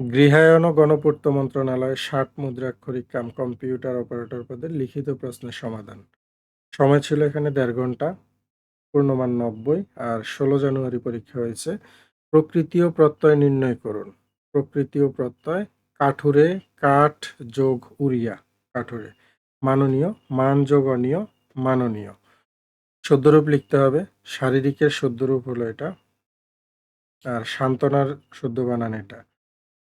গৃহায়ন ও গণপূর্ত মন্ত্রণালয়ের ষাট মুদ্রাক্ষরিক কাম কম্পিউটার অপারেটর পদের লিখিত প্রশ্নের সমাধান। সময় ছিল এখানে দেড় ঘণ্টা, পূর্ণমান নব্বই, আর ষোলো জানুয়ারি পরীক্ষা হয়েছে। প্রকৃতি ও প্রত্যয় নির্ণয় করুন। প্রকৃতি ও প্রত্যয়, কাঠুরে কাঠ যোগ উড়িয়া কাঠুরে। মাননীয়, মান যোগ অনীয়, মাননীয়। সদ্যরূপ লিখতে হবে, শারীরিকের সদ্যরূপ হলো এটা, আর সান্ত্বনার শুদ্ধ বানান এটা।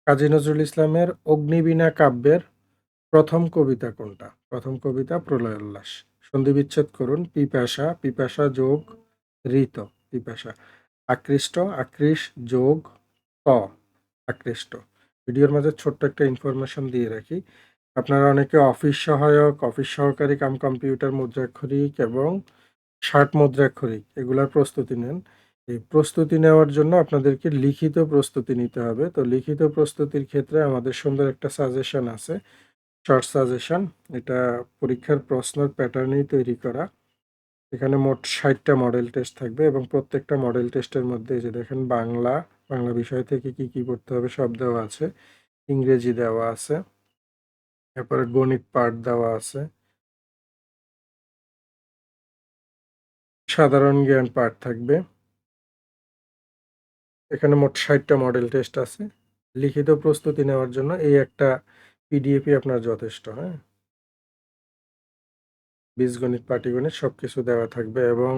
কাজী নজরুল ইসলামের অগ্নিবীণা কাব্যের প্রথম কবিতা কোনটা? প্রথম কবিতা প্রলয় উল্লাস। সন্ধি বিচ্ছেদ করুন, পিপাসা পিপাসা যোগ ঋত, পিপাসা। আকৃষ্ট, আকৃষ যোগ ত, আকৃষ্ট। ভিডিওর মাঝে ছোট্ট একটা ইনফরমেশন দিয়ে রাখি। আপনারা অনেকে অফিস সহায়ক অফিস সহকারী, কাম কম্পিউটার মুদ্রাক্ষরিক এবং ষাট মুদ্রাক্ষরিক এগুলার প্রস্তুতি নেন। এই প্রস্তুতি নেওয়ার জন্য আপনাদেরকে লিখিত প্রস্তুতি নিতে হবে। তো লিখিত প্রস্তুতির ক্ষেত্রে আমাদের সুন্দর একটা সাজেশন আছে। শর্ট সাজেশন এটা পরীক্ষার প্রশ্নের প্যাটার্নেই তৈরি করা। এখানে মোট ষাটটা মডেল টেস্ট থাকবে এবং প্রত্যেকটা মডেল টেস্টের মধ্যে যে দেখেন বাংলা বাংলা বিষয় থেকে কি কি পড়তে হবে সব দেওয়া আছে। ইংরেজি দেওয়া আছে। এরপরে গণিত পাঠ দেওয়া আছে। সাধারণ জ্ঞান পাঠ থাকবে। এখানে মোট ষাটটা মডেল টেস্ট আছে। লিখিত প্রস্তুতি নেওয়ার জন্য এই একটা পিডিএফই আপনার যথেষ্ট হ্যাঁ? বীজগণিত, পাটিগণিত সব কিছু দেওয়া থাকবে এবং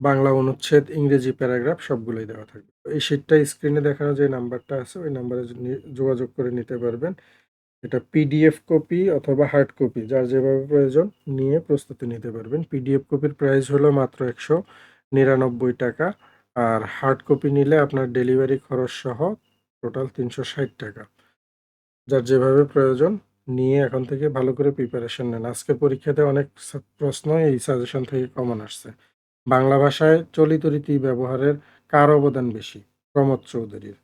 বাংলা অনুচ্ছেদ, ইংরেজি প্যারাগ্রাফ সবগুলোই দেওয়া থাকবে। এই শীটটা স্ক্রিনে দেখানো যে নাম্বারটা আছে, ওই নাম্বারে যোগাযোগ করে নিতে পারবেন। এটা পিডিএফ কপি অথবা হার্ড কপি যার যেভাবে প্রয়োজন নিয়ে প্রস্তুতি নিতে পারবেন। পিডিএফ কপির প্রাইস হলো মাত্র একশো নিরানব্বই টাকা। আর হার্ড কপি নিলে আপনার ডেলিভারি খরচ সহ টোটাল তিনশো ষাট টাকা। যার যেভাবে প্রয়োজন নিয়ে এখন থেকে ভালো করে প্রিপারেশন নেন। আজকে পরীক্ষাতে অনেক প্রশ্ন এই সাজেশন থেকে কমন আসছে। বাংলা ভাষায় চলিত রীতি ব্যবহারের কার অবদান বেশি? প্রমোদ চৌধুরীর।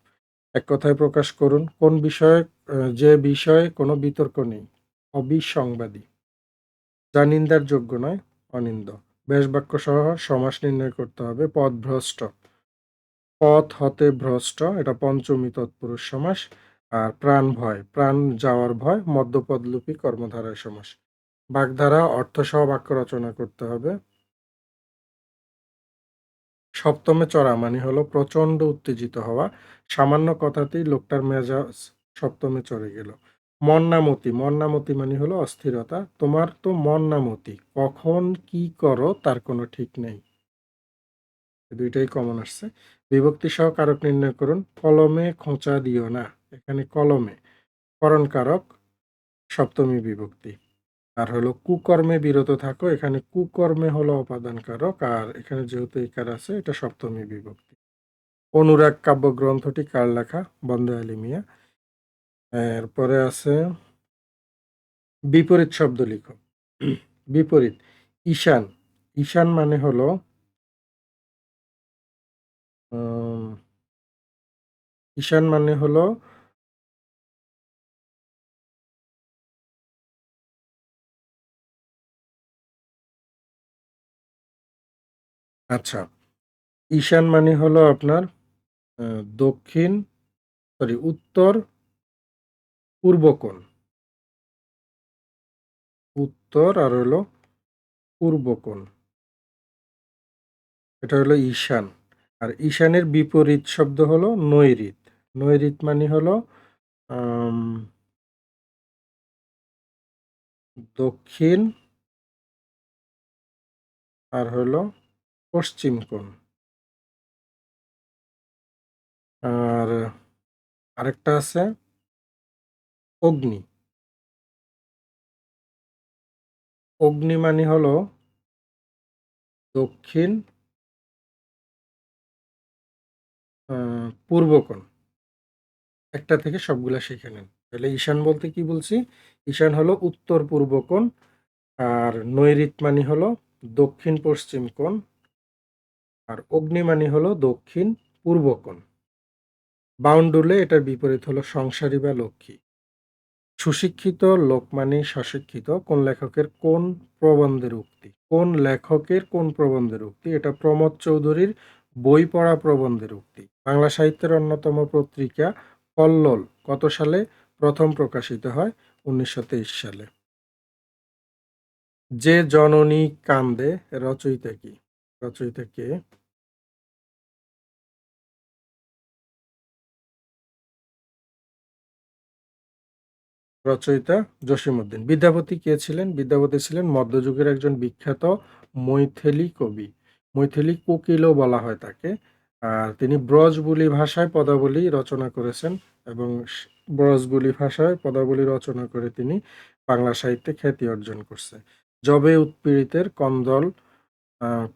এক কথায় প্রকাশ করুন, কোন বিষয়ে যে বিষয়ে কোনো বিতর্ক নেই? অবিসংবাদী। যা নিন্দার যোগ্য নয়, অনিন্দ। বেশ বাক্য সহ সমাস নির্ণয় করতে হবে, পদ ভ্রষ্ট। পথ হতে ভ্রষ্ট, এটা পঞ্চমী তৎপুরুষ সমাস, আর প্রাণ ভয়, প্রাণ যাওয়ার ভয়, মধ্যপদলুপী কর্মধারায় সমাস। বাগধারা, অর্থসহ বাক্য রচনা করতে হবে। সপ্তমে চড়া মানে হলো প্রচণ্ড উত্তেজিত হওয়া, সামান্য কথাতেই লোকটার মেজাজ সপ্তমে চড়ে গেল। মন্নামতি। মন্নামতি মানে হলো অস্থিরতা। তোমার তো মন্নামতি। কখন কি করো তার কোনো ঠিক নেই। দুইটাই কমন আসছে। বিভক্তি সহ কারক নির্ণয় করুন। কলমে খোঁচা দিও না। এখানে কলমে। করণ কারক সপ্তমী বিভক্তি। আর হলো কুকর্মে বিরত থাকো। এখানে কুকর্মে হলো অপাদান কারক আর এখানে যেহেতু ইকার আছে, এটা সপ্তমী বিভক্তি। অনুরাগ কাব্যগ্রন্থটি কার লেখা? বন্দে আলী মিয়া। এরপরে আছে বিপরীত শব্দ লিখো। বিপরীত, ঈশান। ঈশান মানে হলো ঈশান মানে হলো আচ্ছা ঈশান মানে হলো আপনার দক্ষিণ সরি উত্তর পূর্ব কোণ উত্তর আর হলো পূর্ব কোণ এটা হলো ঈশান। আর ঈশানের বিপরীত শব্দ হলো নৈরিত। নৈরিত মানে হলো দক্ষিণ আর হলো পশ্চিম কোণ। আর আরেকটা আছে অগ্নি। অগ্নি মানে হলো দক্ষিণ আহ, পূর্ব কোণ একটা থেকে সবগুলা শিখে নেন। তাহলে ঈশান বলতে কি বলছি? ঈশান হলো উত্তর পূর্ব কোণ আর নৈরিত মানে হলো দক্ষিণ পশ্চিম কোণ আর অগ্নি মানে হলো দক্ষিণ পূর্ব কোণ বাউন্ডুলে এটার বিপরীত হলো সংসারী বা লক্ষ্মী। সুশিক্ষিত লোক মানে সশিক্ষিত কোন লেখকের কোন প্রবন্ধের উক্তি? কোন লেখকের কোন প্রবন্ধের উক্তি? এটা প্রমোদ চৌধুরীর বই পড়া প্রবন্ধের উক্তি। বাংলা সাহিত্যের অন্যতম পত্রিকা কল্লোল কত সালে প্রথম প্রকাশিত হয়? উনিশশো তেইশ সালে। যে জননী কান্দে রচয়িতা কি? রচয়িতা কে? রচয়িতা জসিমউদ্দিন। বিদ্যাপতি কে ছিলেন? বিদ্যাপতি ছিলেন মধ্যযুগের একজন বিখ্যাত মৈথিলি কবি। মৈথিলি কোকিলও বলা হয় তাকে। আর তিনি ব্রজবুলি ভাষায় পদাবলী রচনা করেছেন এবং ব্রজবুলি ভাষায় পদাবলী রচনা করে তিনি বাংলা সাহিত্যে খ্যাতি অর্জন করছে। জবে উৎপীড়িতের কন্দল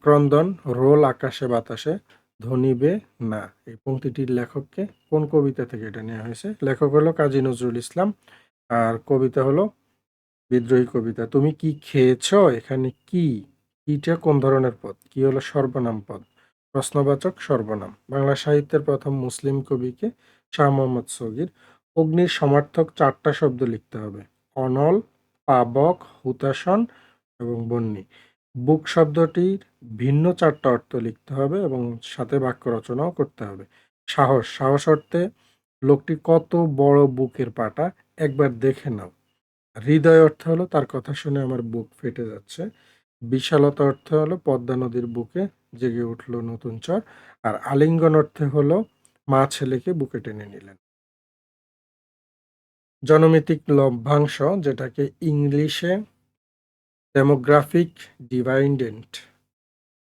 ক্রন্দন, রোল আকাশে বাতাসে ধনিবে না। এই পঙ্ক্তিটির লেখককে কোন কবিতা থেকে এটা নেওয়া হয়েছে? লেখক হলো কাজী নজরুল ইসলাম। আর কবিতা হলো বিদ্রোহী কবিতা। তুমি কি খেয়েছ? এখানে কি? কিটা কোন ধরনের পদ? কি হলো সর্বনাম পদ? প্রশ্নবাচক সর্বনাম। বাংলা সাহিত্যের প্রথম মুসলিম কবিকে শাহ মোহাম্মদ সগির। অগ্নির সমার্থক চারটা শব্দ লিখতে হবে। অনল, পাবক হুতাসন এবং বন্যী। বুক শব্দটির ভিন্ন চারটা অর্থ লিখতে হবে এবং সাথে বাক্য রচনাও করতে হবে। সাহস। সাহস অর্থে লোকটি কত বড় বুকের পাটা? একবার দেখে নাও। হৃদয় অর্থ হলো, তার কথা শুনে আমার বুক ফেটে যাচ্ছে। বিশালতা অর্থ হলো, পদ্মা নদীর বুকে জেগে উঠল নতুন চর। আর আলিঙ্গন অর্থে হলো, মা ছেলেকে বুকে টেনে নিলেন। জনমিতিক লভ্যাংশ, যেটাকে ইংলিশে ডেমোগ্রাফিক ডিভাইডেন্ট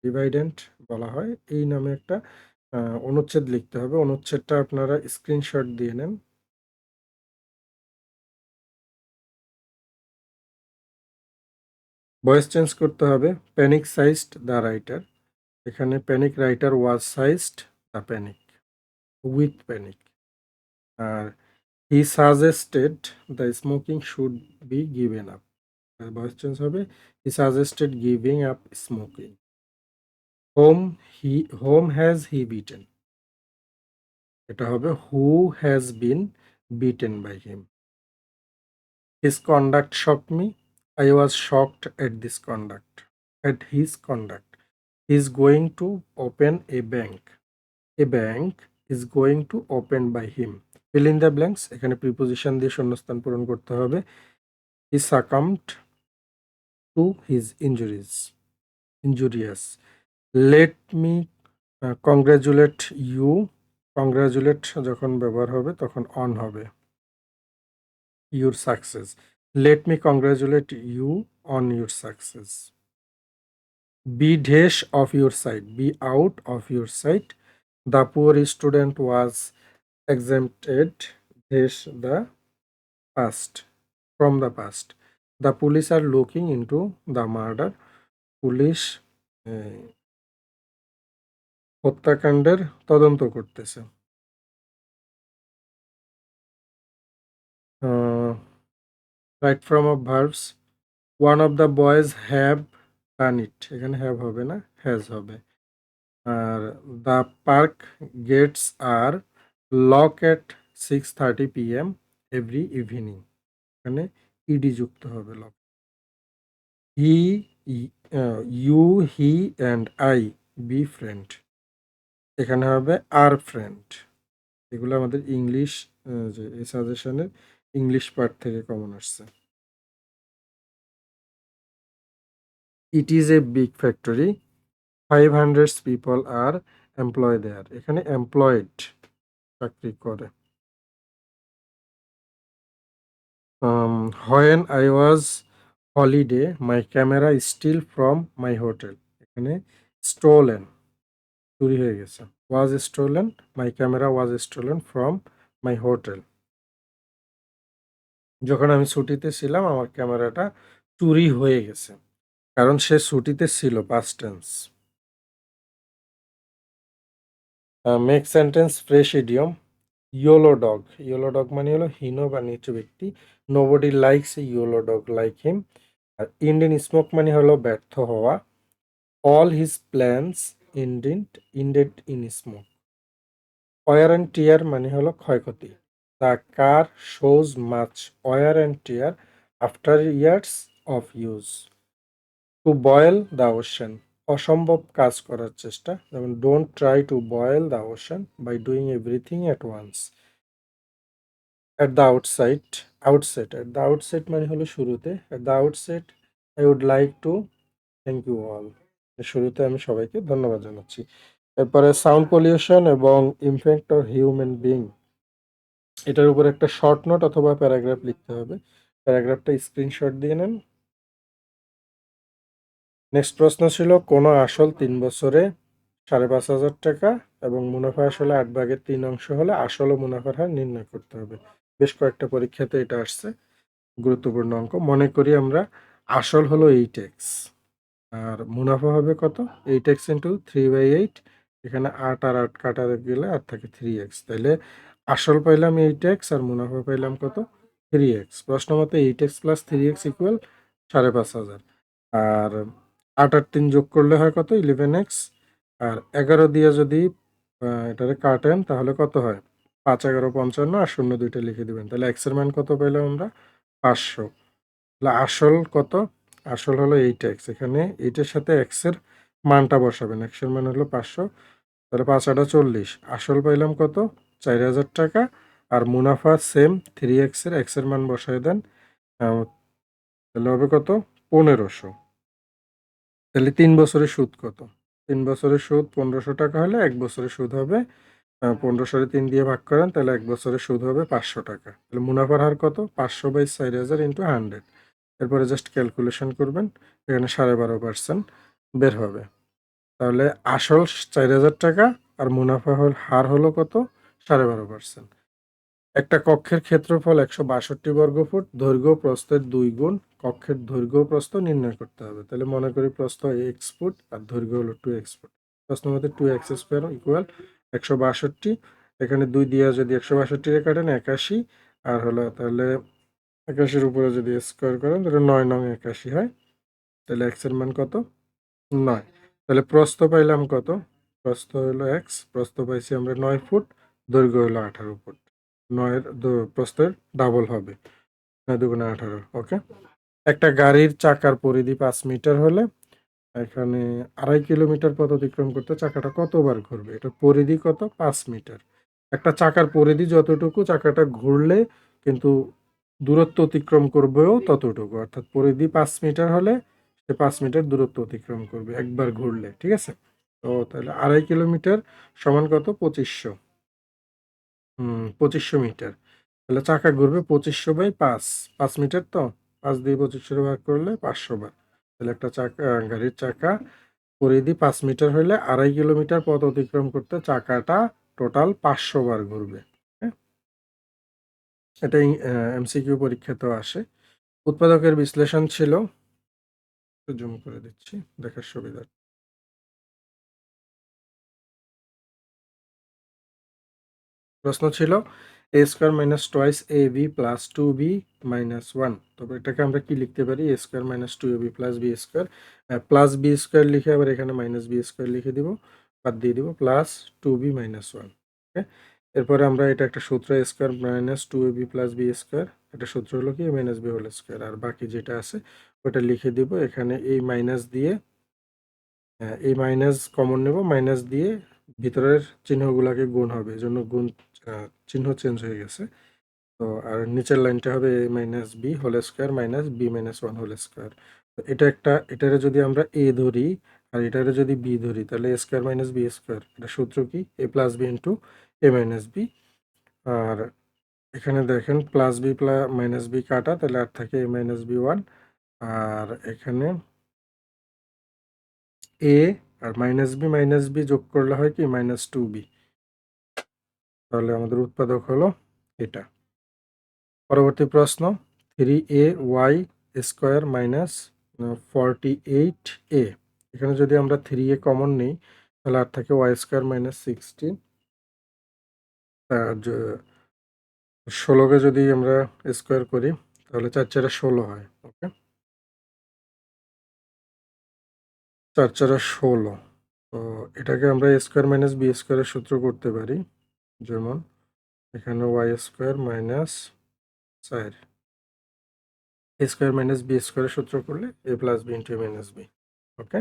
ডিভাইডেন্ট বলা হয়। এই নামে একটা অনুচ্ছেদ লিখতে হবে। অনুচ্ছেদটা আপনারা স্ক্রিনশট দিয়ে নেন। ভয়েস চেঞ্জ করতে হবে। প্যানিক সাইজড দ্য রাইটার এখানে panic writer was seized the panic with panic R he suggested the smoking should be given up voice change হবে। He suggested giving up smoking whom he whom has he beaten এটা হবে who has been beaten by him his conduct shock me I was shocked at this conduct, at his conduct. He is going to open a bank. A bank is going to open by him. Fill in the blanks. এখানে preposition দিয়ে শূন্যস্থান পূরণ করতে হবে succumbed to his injuries. Injurious. Let me uh, congratulate you. Congratulate যখন ব্যবহার হবে তখন অন হবে your success. Let me congratulate you on your success. Be dash of your sight, be out of your sight. The poor student was exempted dash the past from the past. The police are looking into the murder. পুলিশ হত্যাকাণ্ডের তদন্ত করতেছে right form of verbs one of the boys have done it এখানে have হবে না has হবে। আর the park gates are lock at six thirty P M every evening এখানে ED যুক্ত হবে lock he you he and I be friend এখানে হবে are friend এগুলো আমাদের ইংলিশ যে সাজেশনের ইংলিশ পার্ট থেকে কমন আসছে। It is a big factory five hundred people are employ there এখানে এমপ্লয়েড চাকরি করে। When I was holiday my camera steal from my hotel এখানে স্টোলেন চুরি হয়ে গেছে। Was stolen my camera was stolen from my hotel যখন আমি ছুটিতে ছিলাম, আমার ক্যামেরাটা চুরি হয়ে গেছে। কারণ সে ছুটিতে ছিল past tense make sentence fresh idiom yellow dog yellow dog মানে হলো হীন বা নিচু ব্যক্তি। Nobody likes a yellow dog like him R Indian smoke মানে হলো ব্যর্থ হওয়া। All his plans ended ended in smoke wear and tear মানে হলো ক্ষয়ক্ষতি। The car shows much wear and tear after years of use. To boil the ocean. অসম্ভব কাজ করার চেষ্টা। যেমন don't try to boil the ocean by doing everything at once at the outside outset at the outset মানে হলো শুরুতে। At the outset I would like to thank you all শুরুতে আমি সবাইকে ধন্যবাদ জানাচ্ছি। এরপরে সাউন্ড পলিউশন এবং ইমপ্যাক্ট অফ হিউম্যান বিং এটার উপর একটা শর্ট নোট অথবা প্যারাগ্রাফ লিখতে হবে। প্যারাগ্রাফটা স্ক্রিনশট দিয়ে নেন। নেক্সট প্রশ্ন ছিল, কোনো আসল তিন বছরে সাড়ে পাঁচ হাজার টাকা এবং মুনাফা আসলে আট ভাগের তিন অংশ হলে আসল ও মুনাফার হার নির্ণয় করতে হবে। বেশ কয়েকটা পরীক্ষাতে এটা আসছে। গুরুত্বপূর্ণ অঙ্ক। মনে করি আমরা আসল হলো এইট এক্স আর মুনাফা হবে কত? Eight X into three by eight এখানে আট আর আট কাটা গেলে আর থাকে থ্রি এক্স তাহলে আসল পাইলাম এইট এক্স আর মুনাফা পাইলাম কত? থ্রি এক্স প্রশ্ন মতো eight X plus three X equal সাড়ে পাঁচ হাজার। আর আট আর তিন যোগ করলে হয় কত? ইলেভেন এক্স আর এগারো দিয়ে যদি এটারে কাটেন, তাহলে কত হয়? পাঁচ, এগারো, পঞ্চান্ন আর শূন্য দুইটা লিখে দিবেন। তাহলে এক্সের মান কত পেলাম আমরা? পাঁচশো। তাহলে আসল কত? আসল হলো এইট এক্স এখানে এইটের সাথে এক্সের মানটা বসাবেন। এক্সের মান হলো পাঁচশো। তাহলে পাঁচ আটা চল্লিশ। আসল পাইলাম কত? চার হাজার টাকা আর মুনাফা সেম থ্রি এক্সের এক্সের মান বসায় দেন তাহলে হবে কত? পনেরোশো। তাহলে তিন বছরের সুদ কত? তিন বছরের সুদ পনেরোশো টাকা হলে এক বছরের সুদ হবে পনেরোশোরে তিন দিয়ে ভাগ করেন, তাহলে এক বছরের সুদ হবে পাঁচশো টাকা। তাহলে মুনাফার হার কত? পাঁচশো বাই চার হাজার ইন্টু হান্ড্রেড এরপরে জাস্ট ক্যালকুলেশন করবেন, এখানে সাড়ে বারো পার্সেন্ট বের হবে। তাহলে আসল চার হাজার টাকা আর মুনাফা হল হার হলো কত? সাড়ে বারো পার্সেন্ট একটা কক্ষের ক্ষেত্রফল একশো বাষট্টি বর্গ ফুট দৈর্ঘ্য প্রস্থের দুই গুণ, কক্ষের দৈর্ঘ্য প্রস্থ নির্ণয় করতে হবে। তাহলে মনে করি প্রস্থ এক্স ফুট আর দৈর্ঘ্য হলো টু এক্স ফুট। প্রশ্ন মধ্যে টু এক্স স্কোয়ার ইকুয়াল একশো বাষট্টি। এখানে দুই দিয়ে যদি একশো বাষট্টি কাটেন, একাশি। আর হলো তাহলে একাশির উপরে যদি স্কোয়ার করেন, তাহলে নয় নং একাশি হয়। তাহলে এক্সের মান কত? নয়। তাহলে প্রস্থ পাইলাম কত? প্রস্থ হলো এক্স প্রস্থ পাইছি আমরা নয় ফুট। দৈর্ঘ্য হলো আঠারো ফুট। নয়ের প্রস্থের ডাবল হবে। নয় দুগুণে আঠারো ওকে একটা গাড়ির চাকার পরিধি পাঁচ মিটার হলে এখানে আড়াই কিলোমিটার পথ অতিক্রম করতে চাকাটা কতবার ঘুরবে? এটা পরিধি কত? পাঁচ মিটার। একটা চাকার পরিধি যতটুকু, চাকাটা ঘুরলে কিন্তু দূরত্ব অতিক্রম করবেও ততটুকু। অর্থাৎ পরিধি পাঁচ মিটার হলে সে পাঁচ মিটার দূরত্ব অতিক্রম করবে একবার ঘুরলে, ঠিক আছে? তো তাহলে আড়াই কিলোমিটার সমান কত? পঁচিশশো। হুম, পঁচিশশো মিটার। তাহলে চাকা ঘুরবে পঁচিশশো বাই পাঁচ। পাঁচ মিটার তো? পাঁচ দিয়ে পঁচিশশো ভাগ করলে পাঁচশো বার। তাহলে একটা চাকা, গাড়ির চাকা পরিধি পাঁচ মিটার হলে আড়াই কিলোমিটার পথ অতিক্রম করতে চাকাটা টোটাল পাঁচশো বার ঘুরবে হ্যাঁ? এটা এমসিকিউ পরীক্ষাতেও আসে। উৎপাদকের বিশ্লেষণ ছিল। জুম করে দিচ্ছি, দেখার সুবিধা প্রশ্ন ছিল A square minus twice A B plus two B minus one তবে এটাকে আমরা কি লিখতে পারি? A square minus two A B plus B square plus B square লিখে আবার এখানে মাইনাস বি স্কোয়ার লিখে দিব, বাদ দিয়ে দিব plus two B minus one okay এরপরে আমরা এটা একটা সূত্র square minus two A B plus B square এটা সূত্র হলো কি? মাইনাস বি হোল স্কোয়ার আর বাকি যেটা আছে, ওটা লিখে দিব, এখানে এই মাইনাস দিয়ে এই মাইনাস কমন নেব মাইনাস দিয়ে ভিতরের চিহ্নগুলোকে গুণ হবে এই জন্য গুণ চিহ্ন চেঞ্জ হয়ে গেছে। তো আর নিচের লাইনটা হবে A minus B whole square minus B minus one whole square তো এটা একটা, এটারে যদি আমরা এ ধরি, আর এটারে যদি বি ধরি, তাহলে A square minus B square এটা সূত্র কি? A plus B into A minus B আর এখানে দেখেন plus B plus minus B কাটা, তাহলে আর থাকে এ মাইনাস বি ওয়ান আর এখানে এ আর মাইনাস বি মাইনাস বি যোগ করলে হয় কি? মাইনাস টু বি তাহলে আমাদের উৎপাদক হলো এটা। পরবর্তী প্রশ্ন three A Y square minus forty eight A এখানে যদি আমরা থ্রি এ কমন নিই, তাহলে আর থাকে ওয়াই স্কোয়ার মাইনাস সিক্সটিন ষোলোকে যদি আমরা স্কোয়ার করি, তাহলে চার চারে ষোলো হয় ওকে চার চারে ষোলো। তো এটাকে আমরা এ স্কোয়ার মাইনাস বি স্কোয়ারের সূত্র করতে পারি। যেমন এখানে ওয়াই স্কোয়ার মাইনাস চার এ স্কোয়ার মাইনাস বি স্কোয়ারের সূত্র করলে A plus B into minus B okay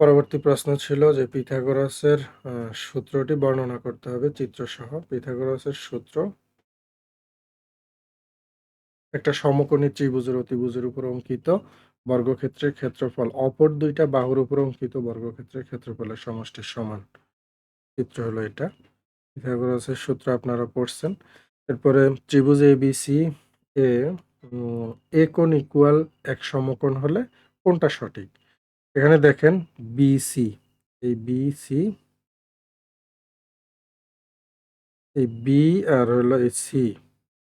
পরবর্তী প্রশ্ন ছিল যে পিথাগোরাসের সূত্রটি বর্ণনা করতে হবে চিত্রসহ। পিথাগোরাসের সূত্র একটা সমকোণী ত্রিভুজের অতিভুজের উপর অঙ্কিত। বর্গক্ষেত্রের ক্ষেত্রফল অপর দুইটা বাহুর উপর অঙ্কিত বর্গক্ষেত্রের ক্ষেত্রফলের সমষ্টির সমান। চিত্র হলো এটা। পিথাগোরাসের সূত্র আপনারা পড়ছেন। এরপরে ত্রিভুজ এ উম এ কোণ ইকুয়াল এক সমকোণ হলে কোনটা সঠিক? এখানে দেখেন বিসি এই বিসি এই বি আর হলো এই সি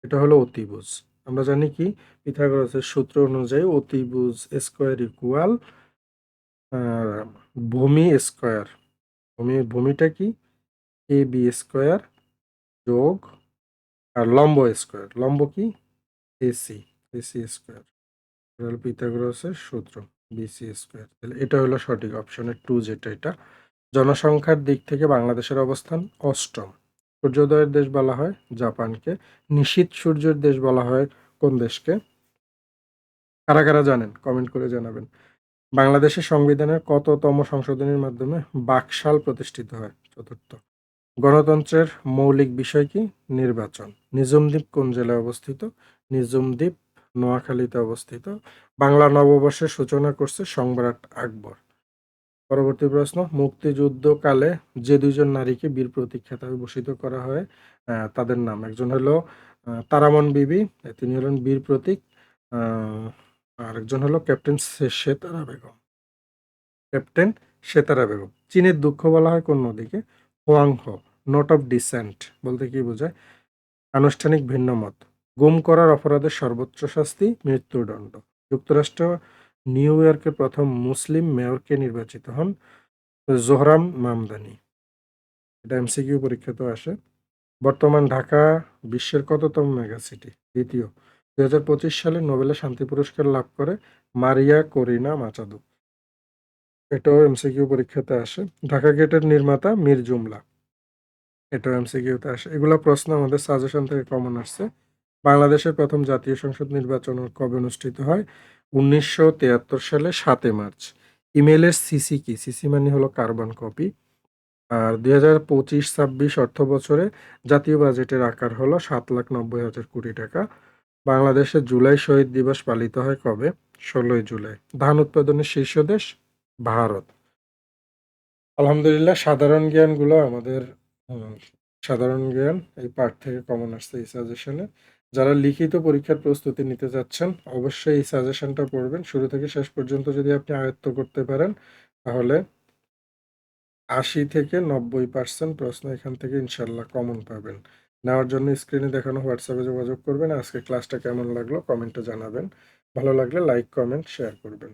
এটা হলো অতিভুজ। আমরা জানি কি পিথাগোরাসের সূত্র অনুযায়ী অতিভুজ স্কোয়ার ইকুয়াল ভূমি স্কোয়ার ভূমি, ভূমিটা কি? এ বি স্কোয়ার যোগ, আর লম্ব স্কোয়ার লম্ব কি? AC AC square. এটা হলো পিথাগোরাসের সূত্র বিসি স্কয়ার। তাহলে এটা হলো সঠিক অপশনের টু যেটা এটা। জনসংখ্যার দিক থেকে বাংলাদেশের অবস্থান অষ্টম। সূর্যোদয়ের দেশ বলা হয় জাপানকে। নিশীথ সূর্যের দেশ বলা হয় কোন দেশকে? কারা, কারা জানেন? কমেন্ট করে জানাবেন। বাংলাদেশের সংবিধানের কততম সংশোধনীর মাধ্যমে বাকশাল প্রতিষ্ঠিত হয়? চতুর্থ। গণতন্ত্রের মৌলিক বিষয় কি? নির্বাচন। নিজমদ্বীপ কোন জেলায় অবস্থিত? নিজুম দ্বীপ নোয়াখালীতে অবস্থিত। বাংলা নববর্ষের সূচনা করছে সম্রাট আকবর। পরবর্তী প্রশ্ন মুক্তিযুদ্ধকালে যে দুইজন নারীকে বীর প্রতীক খেতাবে ভূষিত করা হয় তাদের নাম। একজন হলো তারামন বিবি, তিনি হলেন বীর প্রতীক। আরেকজন হলো ক্যাপ্টেন সেতারা বেগম। ক্যাপ্টেন সেতারা বেগম। চীনের দুঃখ বলা হয় কোন নদীকে? হোয়াংহো। নোট অফ ডিসেন্ট বলতে কি বোঝায়? আনুষ্ঠানিক ভিন্নমত। গুম করার অপরাধের সর্বোচ্চ শাস্তি মৃত্যুদণ্ড। যুক্তরাষ্ট্র নিউ ইয়র্কের প্রথম মুসলিম মেয়রকে নির্বাচিত হন? জোহরাম মামদানি। এটা এমসিকিউ পরীক্ষাতেও আসে। বর্তমান ঢাকা বিশ্বের কততম মেগা সিটি? দ্বিতীয়। ২০২৫ সালে নোবেলের শান্তি পুরস্কার লাভ করে মারিয়া করিনা মাচাদু এটাও এমসিকিউ পরীক্ষাতে আসে। ঢাকা গেটের নির্মাতা মীর জুমলা। এটাও এমসিকিউতে আসে। এগুলো প্রশ্ন আমাদের সাজেশন থেকে কমন আসছে। বাংলাদেশের প্রথম জাতীয় সংসদ নির্বাচন কবে অনুষ্ঠিত হয়? ১৯৭৩ সালে ৭ মার্চ। ইমেলের সিসি কি? সিসি মানে হলো কার্বন কপি। আর ২০২৫-২৬ অর্থবছরে জাতীয় বাজেটের আকার হলো ৭,৯০,০০০ কোটি টাকা। বাংলাদেশে জুলাই শহীদ দিবস পালিত হয় কবে? ১৬ই জুলাই। ধান উৎপাদনের শীর্ষ দেশ? ভারত। আলহামদুলিল্লাহ সাধারণ জ্ঞানগুলো আমাদের সাধারণ জ্ঞান এই পার্ট থেকে কমন আসছে এই সাজেশনে। যারা লিখিত পরীক্ষার প্রস্তুতি নিতে যাচ্ছেন অবশ্যই এই সাজেশনটা পড়বেন। শুরু থেকে শেষ পর্যন্ত যদি আপনি আয়ত্ত করতে পারেন তাহলে ৮০ থেকে ৯০% প্রশ্ন এখান থেকে ইনশাল্লাহ কমন পাবেন। নেওয়ার জন্য স্ক্রিনে দেখানো হোয়াটসঅ্যাপে যোগাযোগ করবেন। আজকে ক্লাসটা কেমন লাগল কমেন্টে জানাবেন। ভালো লাগলে লাইক, কমেন্ট, শেয়ার করবেন।